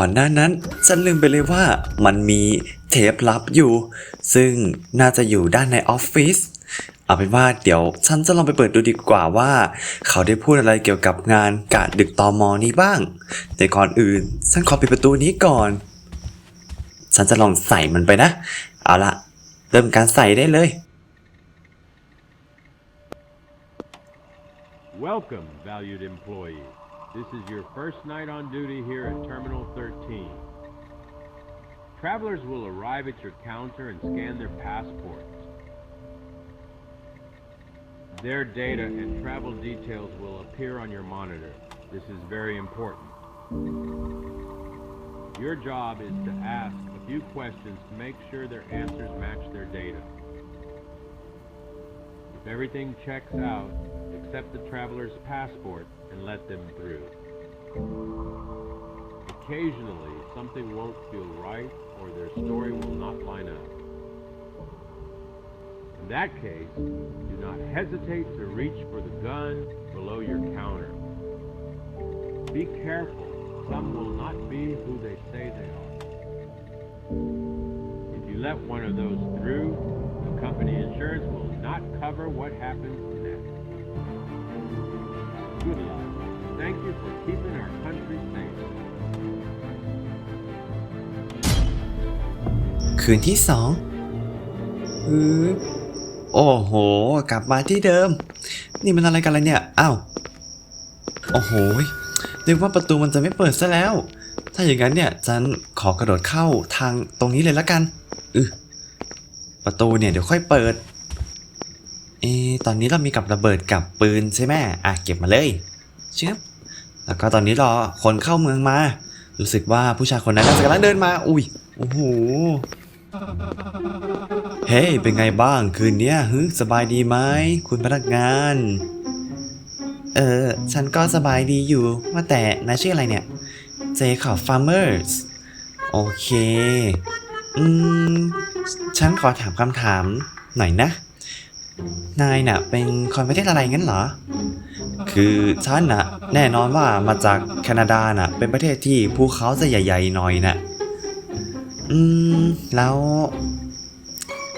ก่อนหน้านั้นฉันลืมไปเลยว่ามันมีเทปลับอยู่ ซึ่งน่าจะอยู่ด้านในออฟฟิศเอาเป็นว่าเดี๋ยวฉันจะลองไปเปิดดูดีกว่าว่า เขาได้พูดอะไรเกี่ยวกับงานกะดึกตอมอนี้บ้าง แต่ก่อนอื่นฉันขอปิดประตูนี้ก่อน ฉันจะลองใส่มันไปนะ เอาละเริ่มการใส่ได้เลย Welcome, valued employee. This is your first night on duty here at Terminal 13. Travelers will arrive at your counter and scan their passports. Their data and travel details will appear on your monitor. This is very important. Your job is to ask a few questions to make sure their answers match their data. If everything checks out, accept the traveler's passport and let them through. Occasionally, something won't feel right or their story will not line up. In that case, do not hesitate to reach for the gun below your counter. Be careful, some will not be who they say they are. If you let one of those through, the company insurance will not cover what happens next. Good luck. Thank you for keeping our country safe. คืนที่สองอือโอ้โห กลับมาที่เดิม นี่มันอะไรกันล่ะเนี่ย อ้าว โอ้โหนึกว่าประตูมันจะไม่เปิดซะแล้ว ถ้าอย่างนั้นเนี่ยฉันขอกระโดดเข้าทางตรงนี้เลยละกัน อือประตูเนี่ยเดี๋ยวค่อยเปิด เอตอนนี้เรามีกับระเบิดกับปืนใช่ไหมอะเก็บมาเลยเชื่อแล้วก็ตอนนี้รอคนเข้าเมืองมา รู้สึกว่าผู้ชายคนนั้นน่าจะกำลังเดินมา อุ้ย โอ้โห เฮ้ยเป็นไงบ้างคืนเนี้ยฮึสบายดีไหมคุณพนักงาน เออ ฉันก็สบายดีอยู่ ว่าแต่นายชื่ออะไรเนี่ย เจคอบฟาร์เมอร์ส โอเค อืม ฉันขอถามคำถามหน่อยนะ นายน่ะเป็นคนประเทศอะไรงั้นเหรอ คือฉันน่ะ แน่นอนว่ามาจากแคนาดาน่ะ เป็นประเทศที่ภูเขาจะใหญ่ๆหน่อยน่ะ อืม แล้ว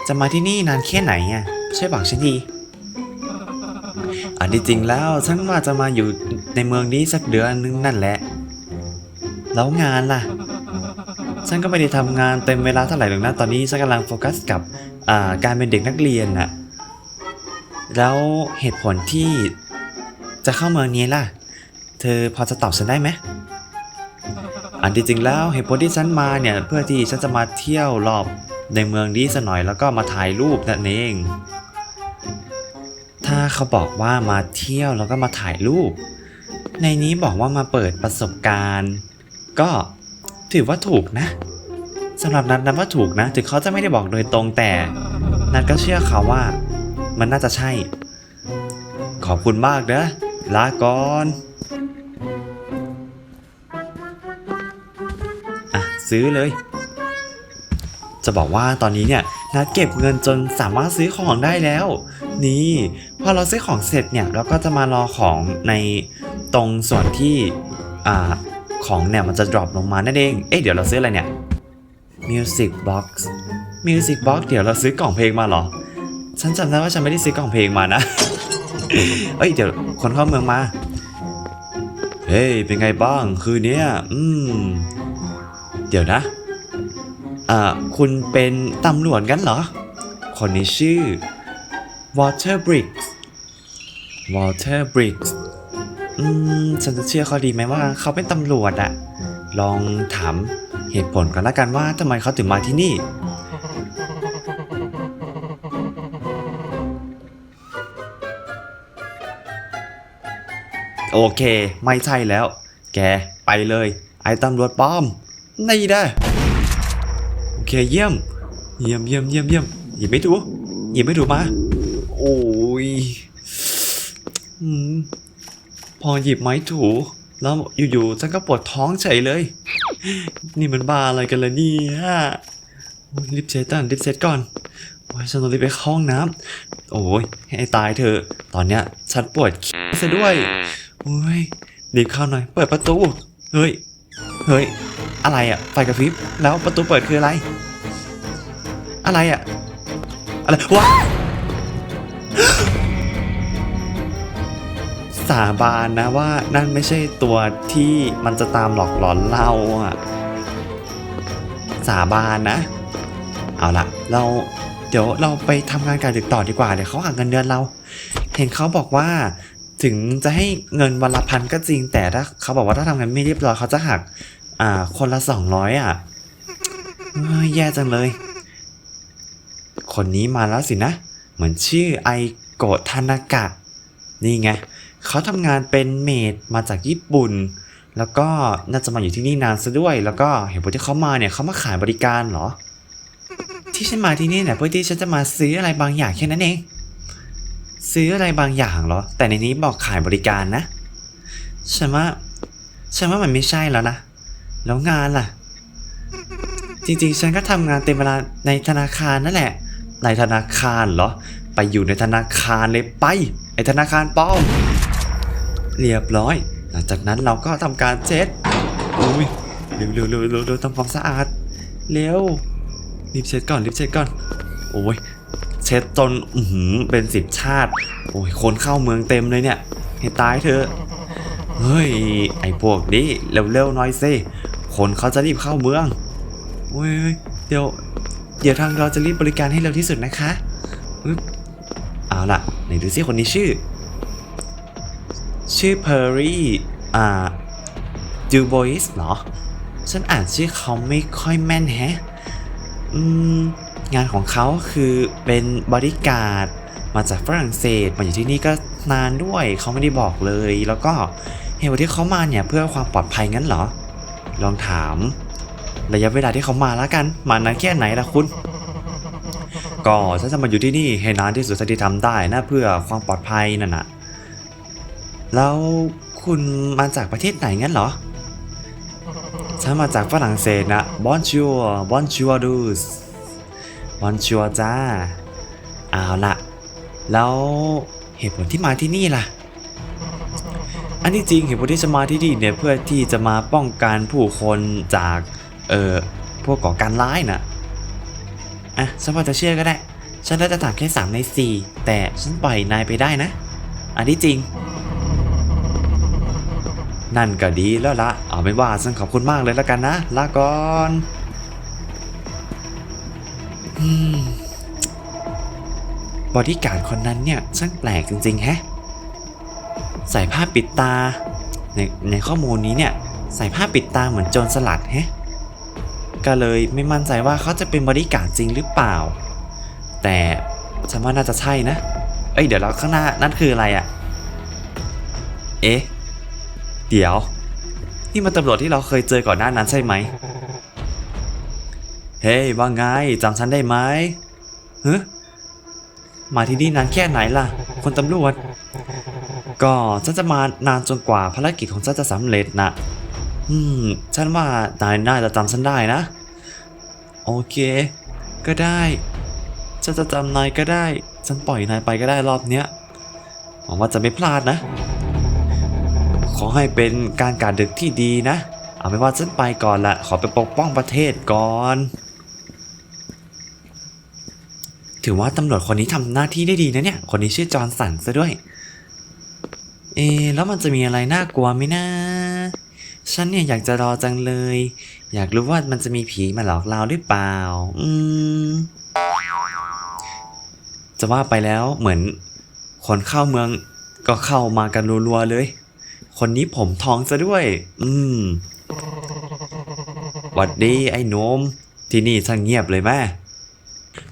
จะมาที่นี่นานแค่ไหนอะช่วยบอกฉันทีอันที่จริงแล้วฉันว่าจะมาอยู่ในเมืองนี้สักเดือนนึงนั่นแหละ แล้วงานล่ะ ฉันก็ไม่ได้ทำงานเต็มเวลาเท่าไหร่หรอกนะตอนนี้ฉันกำลังโฟกัสกับการเป็นเด็กนักเรียนน่ะ แล้วเหตุผลที่จะเข้าเมืองนี้ล่ะ เธอพอจะตอบฉันได้ไหม อันที่จริงแล้วเหตุผลที่ฉันมาเนี่ยเพื่อที่ฉันจะมาเที่ยวรอบในเมืองนี้สักหน่อยแล้วก็มาถ่ายรูปนั่นเอง ถ้าเขาบอกว่ามาเที่ยวแล้วก็มาถ่ายรูป ในนี้บอกว่ามาเปิดประสบการณ์ ก็ถือว่าถูกนะสำหรับนัทนับว่าถูกนะ ถึงเขาจะไม่ได้บอกโดยตรงแต่ นัทก็เชื่อเขาว่า มันน่าจะใช่ ขอบคุณมากนะ ลาก่อนอะซื้อเลย จะบอกว่าตอนนี้เนี่ยนัดเก็บเงินจนสามารถซื้อของได้แล้ว นี่ พอเราซื้อของเสร็จเนี่ยเราก็จะมารอของในตรงส่วนที่อ่าของเนี่ยมันจะ drop ลงมานั่นเอง เอ๊ะเดี๋ยวเราซื้ออะไรเนี่ย Music Box Music Box เดี๋ยวเราซื้อกล่องเพลงมาเหรอ ฉันจำได้ว่าฉันไม่ได้ซื้อกล่องเพลงมานะ เอ้ยเดี๋ยวคนเข้าเมืองมา เฮ้ยเป็นไงบ้างคืนนี้อืม เดี๋ยวนะอ่าคุณเป็นตำรวจกันเหรอ คนนี้ชื่อ Water Bricks Water Bricks อืมฉันจะเชื่อเขาดีไหมว่าเขาเป็นตำรวจอะลองถามเหตุผลกันละกันว่าทำไมเขาถึงมาที่นี่ โอเค ไม่ใช่แล้ว แกไปเลย ไอ้ตำรวจปลอมนี่ได้โอเคเยี่ยม เยี่ยมเยี่ยมเยี่ยมเยี่ยมหยิบไม่ถูกหยิบไม่ถูกมาโอ้ยอพอหยิบไม้ถูแล้วอยู่ๆฉันก็ปวดท้องเฉยเลย นี่มันบ้าอะไรกันล่ะนี่ยโอ้ยรีบเช็ดก่อนรีบเช็ดก่อนโอ้ยฉันต้องรีบไปห้องน้ำโอ้ยให้ตายเถอะตอนเนี้ยฉันปวดขี้ซะด้วย โอ้ยรีบเข้าหน่อย เปิดประตู เฮ้ย เฮ้ย อะไรอะไฟกระพริบ แล้วประตูเปิดคืออะไร อะไรอะอะไร วะ สาบานนะว่านั่นไม่ใช่ตัวที่มันจะตามหลอกหลอนเราอะ สาบานนะ เอาละเราเดี๋ยวเราไปทำงานการดึกต่อดีกว่าเดี๋ยวเขาหักเงินเดือนเรา เห็นเขาบอกว่า ถึงจะให้เงินวันละพันก็จริง แต่ถ้าเขาบอกว่าถ้าทำงานไม่เรียบร้อยเขาจะหัก อ่า คนละสองร้อยอะแย่จังเลย คนนี้มาแล้วสินะ เหมือนชื่อไอโกะทานากะ นี่ไงเขาทำงานเป็นเมดมาจากญี่ปุ่น แล้วก็น่าจะมาอยู่ที่นี่นานซะด้วย แล้วก็เห็นว่าที่เขามาเนี่ยเขามาขายบริการเหรอ ที่ฉันมาที่นี่เนี่ยเพื่อที่ฉันจะมาซื้ออะไรบางอย่างแค่นั้นเอง ซื้ออะไรบางอย่างเหรอ แต่ในนี้บอกขายบริการนะ ฉันว่า ฉันว่ามันไม่ใช่แล้วนะ แล้วงานล่ะ จริงๆ ฉันก็ทำงานเต็มเวลาในธนาคารนั่นแหละ ในธนาคารเหรอ ไปอยู่ในธนาคารเลยไป ไอธนาคารป้อม เรียบร้อย หลังจากนั้นเราก็ทำการเช็ดอุ้ยเร็วเร็วเร็วเร็วทำความสะอาด เร็วรีบเช็ดก่อนรีบเช็ดก่อน โอ้ย ช็ดจนอือหือเป็นสิบชาติ โอ้ยคนเข้าเมืองเต็มเลยเนี่ยให้ตายเถอะเฮ้ยไอพวกนี้เร็วๆหน่อยสิคนเขาจะรีบเข้าเมืองโอ้ยเดี๋ยวเดี๋ยวทางเราจะรีบบริการให้เร็วที่สุดนะคะอึ๊บเอาล่ะไหนดูซิคนนี้ชื่อ ชื่อเพอร์รี่อ่าดูโบอิสเหรอ ฉันอ่านชื่อเขาไม่ค่อยแม่นแฮะ อืม งานของเขาคือเป็นบริการดมาจากฝรั่งเศสมาอยู่ที่นี่ก็นานด้วยเขาไม่ได้บอกเลย แล้วก็เหตุผลที่เขามาเนี่ยเพื่อความปลอดภัยงั้นเหรอ ลองถาม ระยะเวลาที่เขามาแล้วกัน มานานแค่ไหนล่ะคุณ ก็ฉันจะมาอยู่ที่นี่ให้นานที่สุดที่ทำได้นะเพื่อความปลอดภัยนั่นนะแล้วคุณมาจากประเทศไหนงั้นเหรอฉันมาจากฝรั่งเศสนะบอนชัวบอนชัวดูส บอนชัวจ้าเอาละแล้วเหตุผลที่มาที่นี่ล่ะ อันที่จริงเหตุผลที่จะมาที่นี่เนี่ยเพื่อที่จะมาป้องกันผู้คนจากเอ่อพวกก่อการร้ายน่ะอะฉันพอจะเชื่อก็ได้ ฉันได้จะถามแค่สามในสี่แต่ฉันปล่อยนายไปได้นะ อันที่จริง นั่นก็ดีแล้วละเอาเป็นว่าฉันขอบคุณมากเลยแล้วกันนะลาก่อน บอดี้การ์ดคนนั้นเนี่ยช่างแปลกจริงๆแฮะ ใส่ผ้าปิดตา ในในข้อมูลนี้เนี่ย ใส่ผ้าปิดตาเหมือนโจรสลัดแฮะ ก็เลยไม่มั่นใจว่าเขาจะเป็นบอดี้การ์ดจริงหรือเปล่า แต่ฉันว่าน่าจะใช่นะ เอ้ยเดี๋ยวเราข้างหน้านั่นคืออะไรอะ่ะ เอ๊ะ เดี๋ยว นี่มันตำรวจที่เราเคยเจอก่อนหน้านั้นใช่ไหม เฮ้ยว่าไงจำฉันได้ไหมเฮ้มาที่นี่นานแค่ไหนล่ะ คนตำรวจ ก็ฉันจะมานานจนกว่าภารกิจของฉันจะสำเร็จนะอืม ฉันว่านายน่าจะจำฉันได้นะ โอเค ก็ได้ ฉันจะจำนายก็ได้ ฉันปล่อยนายไปก็ได้รอบเนี้ยหวังว่าจะไม่พลาดนะ ขอให้เป็นการการดึกที่ดีนะ เอาเป็นว่าฉันไปก่อนละขอไปปกป้องประเทศก่อน ถือว่าตำรวจคนนี้ทำหน้าที่ได้ดีนะเนี่ย คนนี้ชื่อจอห์นสันซะด้วย เอแล้วมันจะมีอะไรน่ากลัวไหมนะ ฉันเนี่ยอยากจะรอจังเลย อยากรู้ว่ามันจะมีผีมาหลอกเราหรือเปล่า อืม จะว่าไปแล้วเหมือน คนเข้าเมืองก็เข้ามากันรัวๆเลย คนนี้ผมทองซะด้วย อืมหวัดดีไอ้หนมที่นี่ช่างเงียบเลยแม่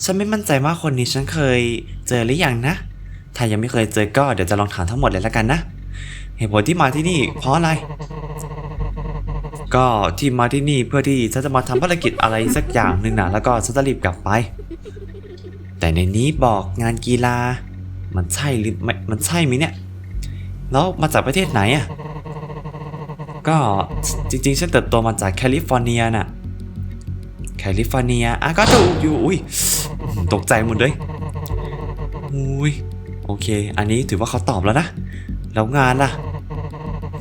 ฉันไม่มั่นใจว่าคนนี้ฉันเคยเจอหรือยังนะ ถ้ายังไม่เคยเจอก็เดี๋ยวจะลองถามทั้งหมดเลยแล้วกันนะ เหตุผลที่มาที่นี่เพราะอะไร ก็ที่มาที่นี่เพื่อที่ฉันจะมาทำภารกิจอะไรสักอย่างหนึ่งนะแล้วก็ฉันจะรีบกลับไป แต่ในนี้บอกงานกีฬา มันใช่หรือไม่มันใช่ไหมเนี่ย แล้วมาจากประเทศไหนอะ ก็จริงๆฉันเติบโตมาจากแคลิฟอร์เนียน่ะแคลิฟอร์เนียอะก็ถูกอยู่อุ้ย ตกใจหมดเลยอุ้ยโอเค อันนี้ถือว่าเขาตอบแล้วนะ แล้วงานล่ะ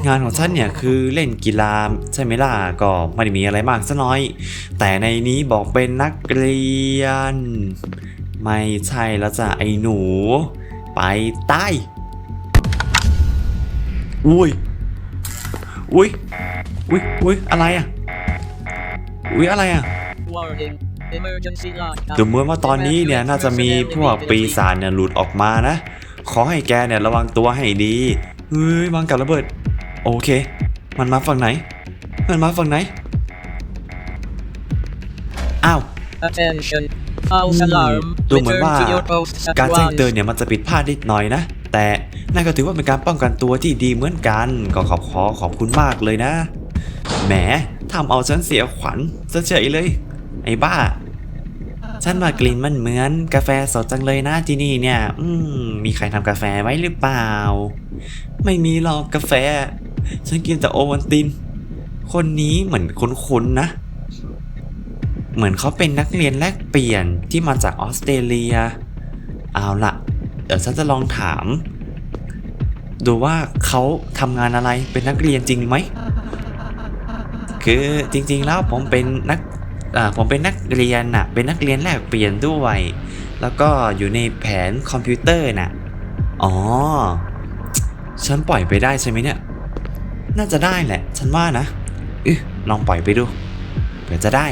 งานของฉันเนี่ยคือเล่นกีฬาใช่ไหมล่ะ ก็ไม่ได้มีอะไรมากซะน้อย แต่ในนี้บอกเป็นนักเรียน ไม่ใช่แล้วจ้ะไอ้หนู ไปใต้อุ้ย อุ้ย อุ้ย อุ้ย อะไรอะ อุ้ย อะไรอะ Warning. Emergency lock. ดูเหมือนว่าตอนนี้เนี่ยน่าจะมีพวกปีศาจเนี่ยหลุดออกมานะ ขอให้แกเนี่ยระวังตัวให้ดี เฮ้ยวางกับระเบิด โอเค มันมาฝั่งไหน มันมาฝั่งไหน อ้าว Attention. House alarm. ดูเหมือนว่า Return to your posts at การแจ้ง once. เตือนเนี่ยมันจะผิดพลาดนิดหน่อยนะ แต่นั่นก็ถือว่าเป็นการป้องกันตัวที่ดีเหมือนกัน ก็ขอบขอขอบคุณมากเลยนะ แหมทำเอาฉันเสียขวัญซะเฉยเลย ไอ้บ้า ฉันว่ากลิ่นมันเหมือนกาแฟสดจังเลยนะที่นี่เนี่ย อืมมีใครทำกาแฟไว้หรือเปล่า ไม่มีหรอกกาแฟ ฉันกินแต่โอวัลติน คนนี้เหมือนคุ้นๆนะ เหมือนเขาเป็นนักเรียนแลกเปลี่ยนที่มาจากออสเตรเลีย เอาละเดี๋ยวฉันจะลองถามดูว่าเขาทำงานอะไรเป็นนักเรียนจริงไหม คือจริงๆแล้วผมเป็นนัก ผมเป็นนักเรียนน่ะเป็นนักเรียนแลกเปลี่ยนด้วย แล้วก็อยู่ในแผนคอมพิวเตอร์น่ะอ๋อ ฉันปล่อยไปได้ใช่ไหมเนี่ย น่าจะได้แหละ ฉันว่านะอึลองปล่อยไปดูเผื่อจะได้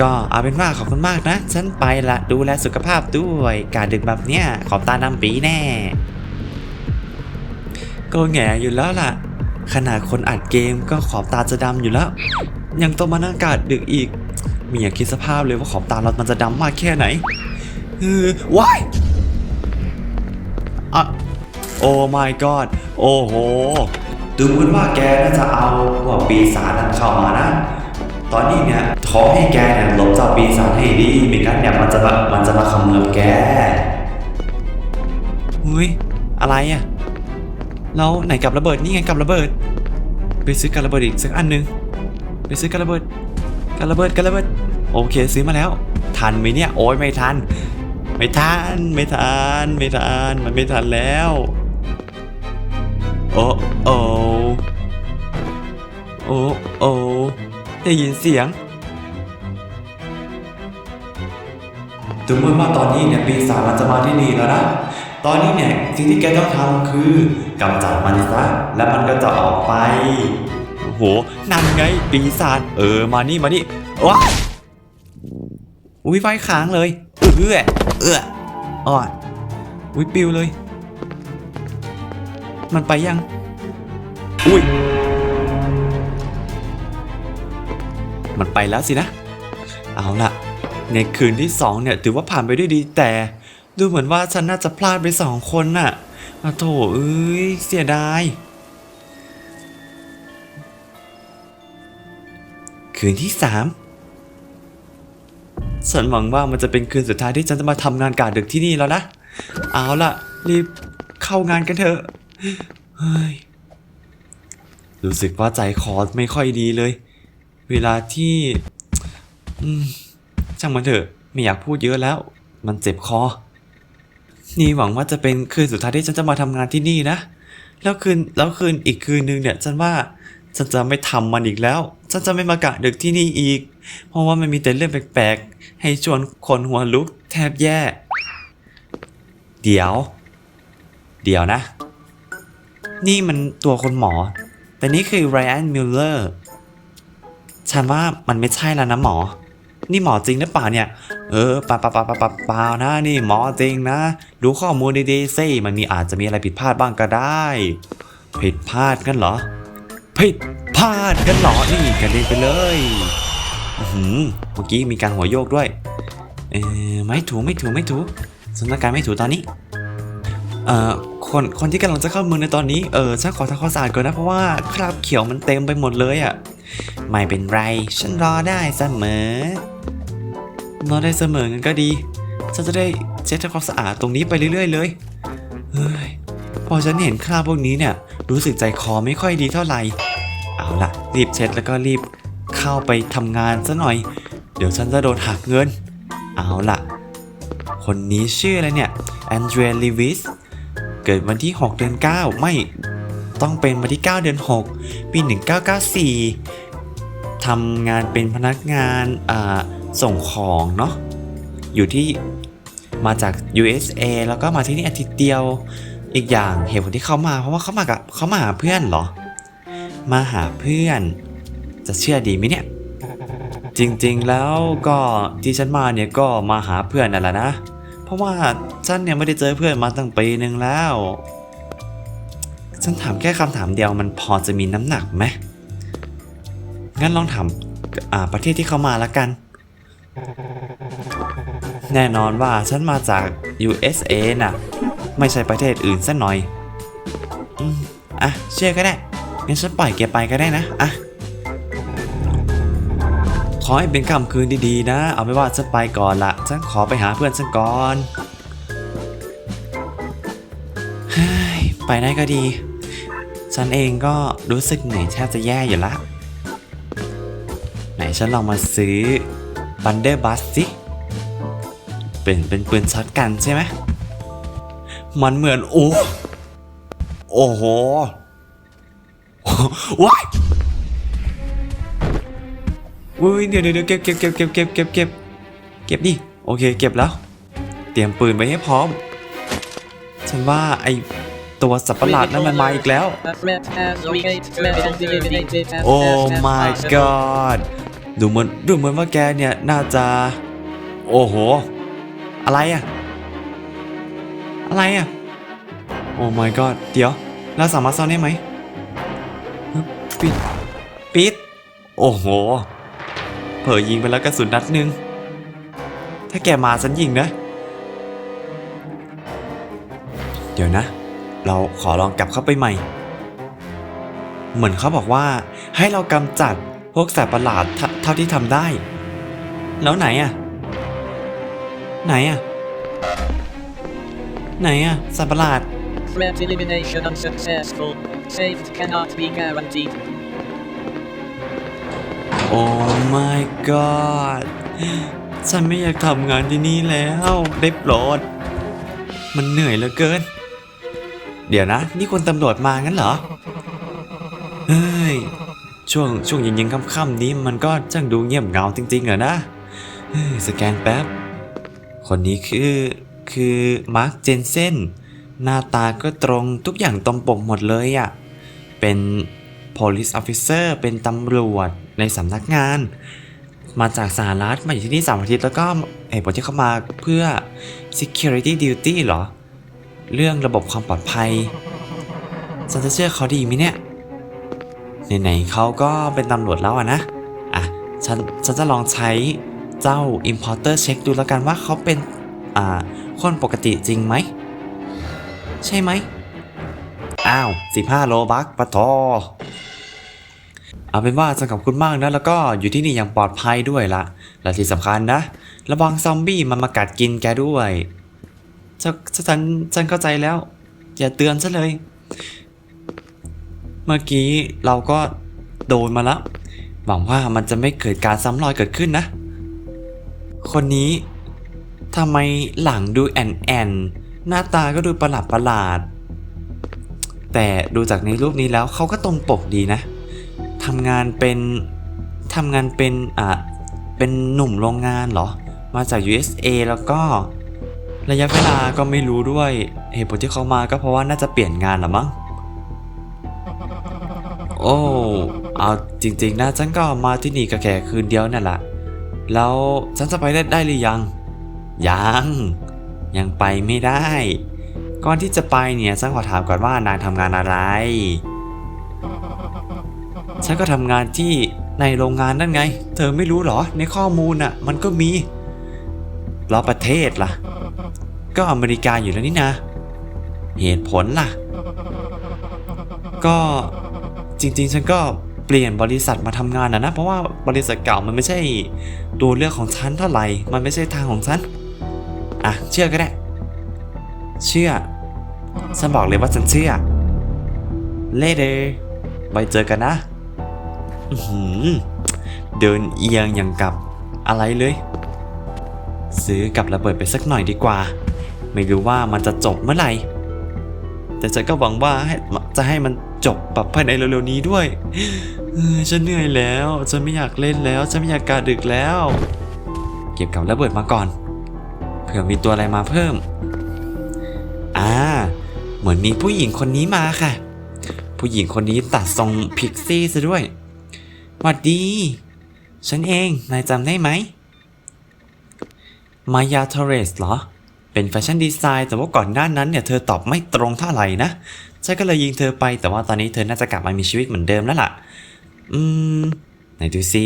ก็เอาเป็นว่าขอบคุณมากนะ ฉันไปละดูแลสุขภาพด้วย การดึกแบบเนี้ยขอบตานำปีแน่ ก็แง่อยู่แล้วล่ะ ขนาดคนอัดเกมก็ขอบตาจะดำอยู่แล้ว ยังต้องมานั่งกาดดึกอีกมีอยากคิดสภาพเลยว่าขอบตาเรามันจะดำมากแค่ไหนเออว้ายอะโอ้ my god โอ้โหดูเหมือนว่าแกน่าจะเอาพวกปีศาจนั้นเข้ามานะ ตอนนี้เนี่ยขอให้แกเนี่ยหลบเจ้าปีศาจให้ดีไม่งั้นเนี่ยมันจะมามันจะมาเขมือบแกอุ้ยอะไรอะแล้วไหนกับระเบิดนี่ไงกับระเบิด ไปซื้อกับระเบิดอีกสักอันหนึง ไปซื้อกับระเบิดกับระเบิดกับระเบิดโอเคซื้อมาแล้ว ทันไหมเนี่ยโอ้ยไม่ทัน ไม่ทันไม่ทันไม่ทันมันไม่ทันแล้วโอ้โอ้โอ้โอ้ได้ยินเสียงถึงเหมือนว่าตอนนี้เนี่ยปีศาจมันจะมาที่นี่แล้วนะตอนนี้เนี่ยสิ่งที่แกต้องทำคือกำจัดมันซะแล้วมันก็จะออกไป โห นั่นไงปีศาจเออมานี่มานี่ว้าอุ้ยไฟค้างเลยเออเอออ่อนอุ้ยปิวเลย มันไปยัง อุ้ยมันไปแล้วสินะ เอาล่ะ ในคืนที่สองเนี่ยถือว่าผ่านไปด้วยดีแต่ ดูเหมือนว่าฉันน่าจะพลาดไปสองคนน่ะอะโถเอ้ยเสียดาย คืนที่สามฉันหวังว่ามันจะเป็นคืนสุดท้ายที่ฉันจะมาทำงานกาดึกที่นี่แล้วนะ เอาล่ะ รีบเข้างานกันเถอะเฮ้ยรู้สึกว่าใจคอไม่ค่อยดีเลย เวลาที่ช่างมันเถอะ ไม่อยากพูดเยอะแล้ว มันเจ็บคอ นี่หวังว่าจะเป็นคืนสุดท้ายที่ฉันจะมาทำงานที่นี่นะ แล้วคืนแล้วคืนอีกคืนนึงเนี่ย ฉันว่า ฉันจะไม่ทำมันอีกแล้ว ฉันจะไม่มากะดึกที่นี่อีก เพราะว่ามันมีแต่เรื่องแปลกๆ ให้ชวนคนหัวลุกแทบแย่ เดี๋ยว เดี๋ยวนะ นี่มันตัวคนหมอ แต่นี่คือไรอันมิลเลอร์ ฉันว่ามันไม่ใช่แล้วนะหมอ นี่หมอจริงหรือเปล่าเนี่ย เออปะปะปะปะปะเปล่านะ นี่หมอจริงนะ ดูข้อมูลดีๆสิมันมีอาจจะมีอะไรผิดพลาดบ้างก็ได้ ผิดพลาดกันเหรอ ผิดพลาดกันเหรอนี่กระเด็นไปเลยหือเมื่อกี้มีการหัวโยกด้วย เออไม่ถูไม่ถูไม่ถูสถานการณ์ไม่ถูตอนนี้ เอ่อ คน คนที่กำลังจะเข้าเมืองในตอนนี้ เออฉันขอทำความสะอาดก่อนนะ เพราะว่าคราบเขียวมันเต็มไปหมดเลยอะ่ะ ไม่เป็นไร ฉันรอได้เสมอ รอได้เสมองั้นก็ดี ฉันจะได้เช็ดทำความสะอาดตรงนี้ไปเรื่อย ๆ เลย เฮ้ย พอฉันเห็นคราบพวกนี้เนี่ย รู้สึกใจคอไม่ค่อยดีเท่าไหร่ เอาล่ะ รีบเช็ดแล้วก็รีบเข้าไปทำงานซะหน่อย เดี๋ยวฉันจะโดนหักเงิน เอาล่ะ คนนี้ชื่ออะไรเนี่ยแอนเดรียลิวิสเกิดวันที่ 6 เดือน 9 ไม่ต้องเป็นวันที่ 9 เดือน 6 ปี 1994ทำงานเป็นพนักงานอ่าส่งของเนาะอยู่ที่มาจาก USA แล้วก็มาที่นี่อาทิตย์เดียว อีกอย่างเหตุผลที่เขามา เพราะว่าเขามากับเขามาหาเพื่อนเหรอ มาหาเพื่อน จะเชื่อดีไหมเนี่ย จริงๆแล้วก็ที่ฉันมาเนี่ยก็มาหาเพื่อนนั่นแหละนะ เพราะว่าฉันเนี่ยไม่ได้เจอเพื่อนมาตั้งปีหนึ่งแล้ว ฉันถามแค่คำถามเดียวมันพอจะมีน้ำหนักไหมงั้นลองถามประเทศที่เขามาล้วกัน แน่นอนว่าฉันมาจาก USA น่ะ ไม่ใช่ประเทศอื่นสักหน่อยอืมอะเชื่อก็ได้งั้นฉันปล่อยแกไปก็ได้นะอะขอให้เป็นค่ำคืนดีๆนะ เอาไม่ว่าฉันไปก่อนละฉันขอไปหาเพื่อนฉันก่อนไปได้ก็ดี ฉันเองก็รู้สึกเหนื่อยแทบจะแย่อยู่ละ ไหนฉันลองมาซื้อบันเดอร์บัสสิเป็นเป็นปืนช็อตกันใช่ไหม มันเหมือนโอ้โอ้โหว้ายอุ้ยเดี๋ยวเดี๋ยวเก็บเก็บเก็บเก็บเก็บเก็บเก็บเก็บดิโอเคเก็บแล้ว เตรียมปืนไว้ให้พร้อม ฉันว่าไอตัวสัตว์ประหลาดนั้นมันมาอีกแล้ว โอ้ my god ดูเหมือนดูเหมือนว่าแกเนี่ย น่าจะ โอ้โห อะไรอะ อะไรอะโอ้ my god เดี๋ยว เราสามารถซ่อนได้ไหมปิด ปิด โอ้โห เผลอยิงไปแล้วกระสุนนัดหนึ่งถ้าแกมาฉันยิงนะ เดี๋ยวนะ เราขอลองกลับเข้าไปใหม่ เหมือนเขาบอกว่า ให้เรากำจัดพวกสัตว์ประหลาดเท่าเท่าที่ทำได้ แล้วไหนอะไหนอะ ไหนอะสัตว์ประหลาด Threat elimination unsuccessful. Saved cannot be guaranteed. โอ้ my god ฉันไม่อยากทำงานที่นี่แล้วได้โปรด มันเหนื่อยเหลือเกิน เดี๋ยวนะ นี่คนตำรวจมางั้นเหรอ เฮ้ย ช่วงช่วงเย็นๆค่ำๆนี้มันก็ช่างดูเงียบเหงาจริงๆเหรอนะเฮ้ยสแกนแป๊บ คนนี้คือ คือมาร์คเจนเซนหน้าตาก็ตรงทุกอย่างตรงปกหมดเลยอะ่ะ เป็น police officer เป็นตำรวจในสำนักงาน มาจากสหรัฐมาอยู่ที่นี่สามอาทิตย์แล้วก็เหตุผลที่เข้ามาเพื่อ security duty เหรอ เรื่องระบบความปลอดภัยฉันจะเชื่อเขาดีไหมเนี่ยไหนๆเขาก็เป็นตำรวจแล้วอะนะ อะ ฉัน ฉันจะลองใช้เจ้า importer check ดูแล้วกันว่าเขาเป็น อ่า คนปกติจริงไหม ใช่ไหม อ้าว 15 โลบักปะทอเอาเป็นว่าฉันขอบคุณมากนะ แล้วก็อยู่ที่นี่อย่างปลอดภัยด้วยละและที่สำคัญนะ ระวังซอมบี้มันมากัดกินแกด้วยฉันฉันฉันเข้าใจแล้ว อย่าเตือนซะเลย เมื่อกี้เราก็โดนมาแล้วหวังว่ามันจะไม่เกิดการซ้ำรอยเกิดขึ้นนะ คนนี้ ทำไมหลังดูแอนแอนหน้าตาก็ดูประหลาดประหลาด แต่ดูจากในรูปนี้แล้วเขาก็ตรงปกดีนะทำงานเป็นทำงานเป็นอะเป็นหนุ่มโรงงานเหรอ มาจาก USA แล้วก็ระยะเวลาก็ไม่รู้ด้วยเหตุผลที่เขามาก็เพราะว่าน่าจะเปลี่ยนงานละมั้งโอ้เอาจริง ๆนะฉันก็มาที่นี่ก็แค่คืนเดียวนั่นแหละแล้วฉันจะไปได้ได้หรือยัง ยัง ยังไปไม่ได้ ก่อนที่จะไปเนี่ยฉันขอถามก่อนว่านายทำงานอะไร ฉันก็ทำงานที่ในโรงงานนั่นไง เธอไม่รู้เหรอ ในข้อมูลน่ะ มันก็มี แล้วประเทศล่ะ ก็อเมริกาอยู่แล้วนี่นะ เหตุผลล่ะ ก็จริงๆ ฉันก็เปลี่ยนบริษัทมาทำงานนะนะ เพราะว่าบริษัทเก่ามันไม่ใช่ตัวเลือกของฉันเท่าไหร่ มันไม่ใช่ทางของฉัน อะเชื่อก็ได้ เชื่อ ฉันบอกเลยว่าฉันเชื่อ later ไปเจอกันนะเดินเอียงอย่างกับอะไรเลย ซื้อกับระเบิดไปสักหน่อยดีกว่า ไม่รู้ว่ามันจะจบเมื่อไหร่ แต่ฉันก็หวังว่าให้จะให้มันจบแบบภายในเร็วๆนี้ด้วยฉันเหนื่อยแล้ว ฉันไม่อยากเล่นแล้ว ฉันไม่อยากกาดึกแล้ว เก็บกับระเบิดมาก่อน เผื่อมีตัวอะไรมาเพิ่ม อ่า เหมือนมีผู้หญิงคนนี้มาค่ะ ผู้หญิงคนนี้ตัดทรงพิกซี่ซะด้วยหวัดดี ฉันเอง นายจำได้ไหม มายาเทเรสเหรอ เป็นแฟชั่นดีไซน์แต่ว่าก่อนหน้านั้นเนี่ยเธอตอบไม่ตรงเท่าไหร่นะ ฉันก็เลยยิงเธอไป แต่ว่าตอนนี้เธอน่าจะกลับมามีชีวิตเหมือนเดิมแล้วล่ะ อืม ไหนดูซิ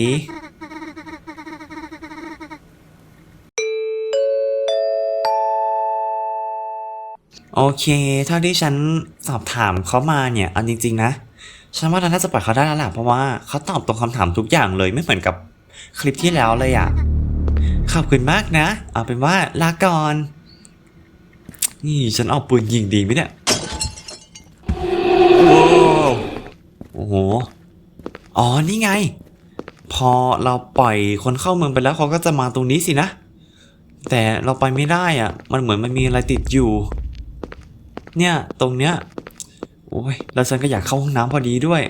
โอเค เท่าที่ฉันสอบถามเขามาเนี่ยเอาจริง ๆ นะ ฉันว่าเราน่าจะปล่อยเขาได้แล้วแหละเพราะว่าเขาตอบตรงคำถามทุกอย่างเลยไม่เหมือนกับคลิปที่แล้วเลยอะ่ะ ขอบคุณมากนะ เอาเป็นว่าลาก่อน นี่ฉันเอาปืนยิงดีไหมเนี่ยโอ้โอ้โหอ๋อ นี่ไง พอเราปล่อยคนเข้าเมืองไปแล้วเขาก็จะมาตรงนี้สินะ แต่เราไปไม่ได้อะ่ะ มันเหมือนมันมีอะไรติดอยู่ เนี่ยตรงเนี้ยโอ้ยแล้วฉันก็อยากเข้าห้องน้ำพอดีด้วย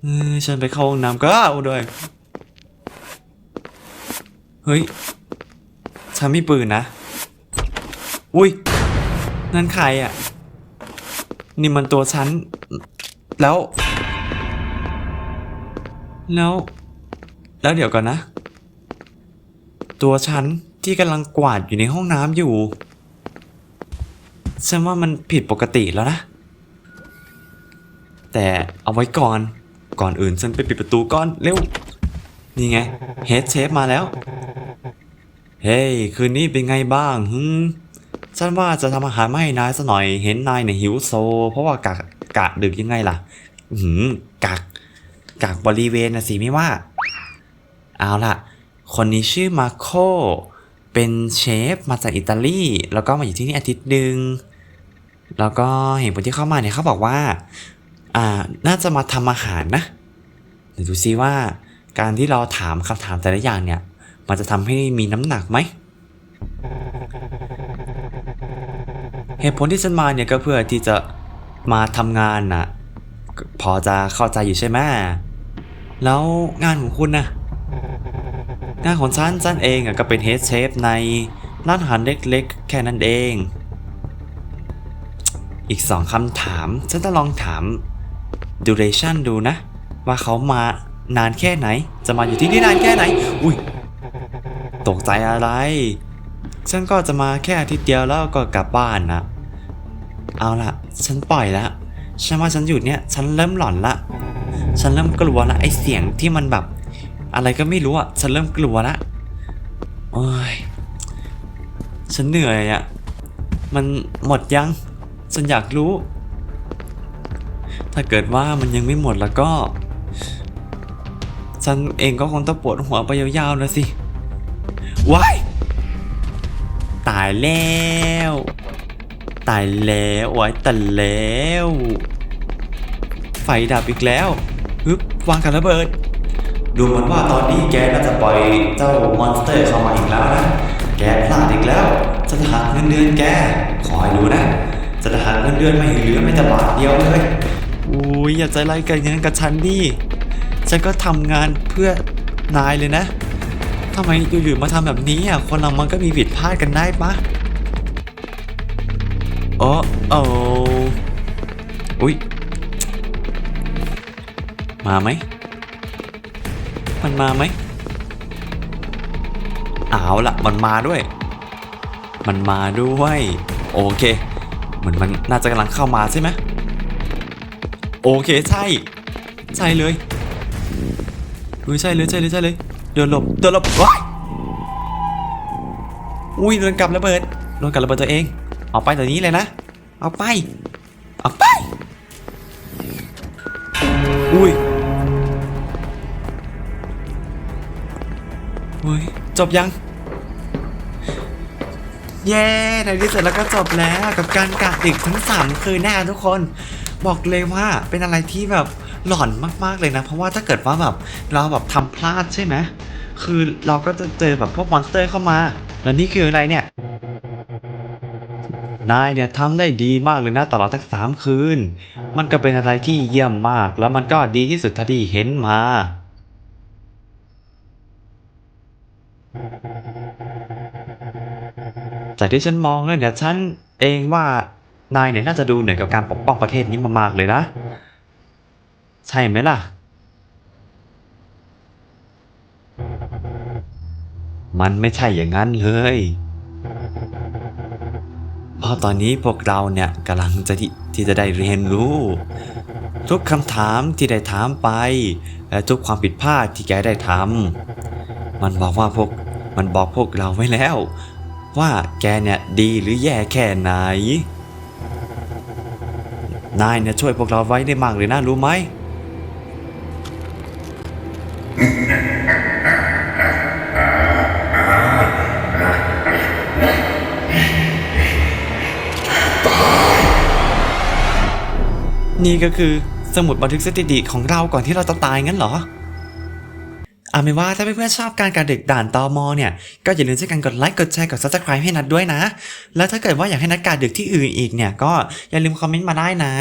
เออฉันไปเข้าห้องน้ำก็เอาด้วยเฮ้ยฉันมีปืนนะอุ้ยนั่นใครอะ นี่มันตัวฉัน แล้ว แล้ว แล้วเดี๋ยวก่อนนะ ตัวฉันที่กำลังกวาดอยู่ในห้องน้ำอยู่ ฉันว่ามันผิดปกติแล้วนะ แต่เอาไว้ก่อน ก่อนอื่นฉันไปปิดประตูก่อนเร็ว นี่ไงเฮดเชฟมาแล้ว เฮ้ยคืนนี้เป็นไงบ้างฮึฉันว่าจะทำอาหารมาให้นายซะหน่อย เห็นนายเนี่ยหิวโซ เพราะว่ากะกะดึกยังไงล่ะ หืมกักกักบริเวณนะสิไม่ว่า เอาล่ะ คนนี้ชื่อมาโคเป็นเชฟมาจากอิตาลี แล้วก็มาอยู่ที่นี่อาทิตย์หนึ่ง แล้วก็เห็นคนที่เข้ามาเนี่ยเขาบอกว่าอ่าน่าจะมาทำอาหารนะเดี๋ยวดูซิว่าการที่เราถามคำถามแต่ละอย่างเนี่ย มันจะทำให้มีน้ำหนักไหมเหตุผลที่ฉันมาเนี่ยก็เพื่อที่จะมาทำงานน่ะพอจะเข้าใจอยู่ใช่ไหมแล้วงานของคุณนะงานของฉันฉันเองอะก็เป็นเฮดเชฟในร้านอาหารเล็กๆ แค่นั้นเอง อีกสองคำถามฉันจะลองถาม duration ดูนะ ว่าเขามานานแค่ไหน จะมาอยู่ที่นี่นานแค่ไหน อุ้ยตกใจอะไร ฉันก็จะมาแค่อาทิตย์เดียวแล้วก็กลับบ้านนะเอาล่ะฉันปล่อยละฉันว่าฉันอยู่เนี่ยฉันเริ่มหลอนละ ฉันเริ่มกลัวละไอเสียงที่มันแบบ อะไรก็ไม่รู้อะฉันเริ่มกลัวละโอ้ยฉันเหนื่อยอะมันหมดยัง ฉันอยากรู้ ถ้าเกิดว่ามันยังไม่หมดแล้วก็ ฉันเองก็คงต้องปวดหัวไปยาวๆนะสิว้ายตายแล้ว ตายแล้วไว้ายแต่แล้ว ไฟดับอีกแล้วฮึบวางกับระเบิด ดูเหมือนว่าตอนนี้แกน่าจะปล่อยเจ้ามอนสเตอร์เข้ามาอีกแล้วนะ แกพลาดอีกแล้วจะหักเงินเดือนแก ขอให้ดูนะ จะหักเงินเดือนไม่เหลือไม่แต่บาทเดียวเลยอุ้ยอย่าใจร้ายกันอย่างนั้นกับฉันดิฉันก็ทำงานเพื่อนายเลยนะทำไมอยู่ๆมาทำแบบนี้อะคนเรามันก็มีผิดพลาดกันได้ปะโอ้โออุ้ยมาไหมมันมาไหมเอาละมันมาด้วย มันมาด้วย โอเค เหมือนมันน่าจะกำลังเข้ามาใช่ไหมโอเคใช่ ใช่เลยเฮ้ยใช่เลยใช่เลยใช่เลยเดินหลบเดินหลบว้ายอุ้ยโดนกลับระเบิดโดนกลับระเบิดตัวเองเอาไปตัวนี้เลยนะเอาไปเอาไปอุ้ยเฮ้ยจบยัง เย้ในที่สุดแล้วก็จบแล้วกับการกะดึกทั้ง3คืนแน่ทุกคนบอกเลยว่าเป็นอะไรที่แบบหลอนมากๆเลยนะ เพราะว่าถ้าเกิดว่าแบบเราแบบทำพลาดใช่ไหมคือเราก็จะเจอแบบพวกมอนสเตอร์เข้ามา แล้วนี่คืออะไรเนี่ย นายเนี่ยทำได้ดีมากเลยนะตลอดทั้งสามคืน มันก็เป็นอะไรที่เยี่ยมมาก แล้วมันก็ดีที่สุดท่าที่เห็นมา จากที่ฉันมองเลยเนี่ยฉันเองว่านายเนี่ยน่าจะดูเหนื่อยกับการปกป้องประเทศนี้มากๆเลยนะ ใช่ไหมล่ะ มันไม่ใช่อย่างนั้นเลยเพราะตอนนี้พวกเราเนี่ยกำลังจะที่ที่จะได้เรียนรู้ ทุกคำถามที่ได้ถามไป และทุกความผิดพลาดที่แกได้ทำมันบอกว่าพวกมันบอกพวกเราไว้แล้ว ว่าแกเนี่ยดีหรือแย่แค่ไหน นายเนี่ยช่วยพวกเราไว้ได้มากเลยนะรู้ไหม นี่ก็คือสมุดบันทึกสถิติของเราก่อนที่เราจะตายงั้นเหรอ เอาเป็นว่าถ้าเพื่อนๆชอบการการดึกด่านตอมอเนี่ยก็อย่าลืมช่วยกันกดไลค์กดแชร์กด subscribe ให้นัดด้วยนะ แล้วถ้าเกิดว่าอยากให้นัดการดึกที่อื่นอีกเนี่ยก็อย่าลืมคอมเมนต์มาได้นะ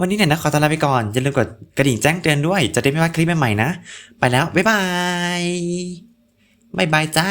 วันนี้เนี่ยนัดขอตัวลาไปก่อนอย่าลืมกดกระดิ่งแจ้งเตือนด้วย จะได้ไม่พลาดคลิปใหม่ๆนะ ไปแล้วบ๊ายบายบ๊ายบายจ้า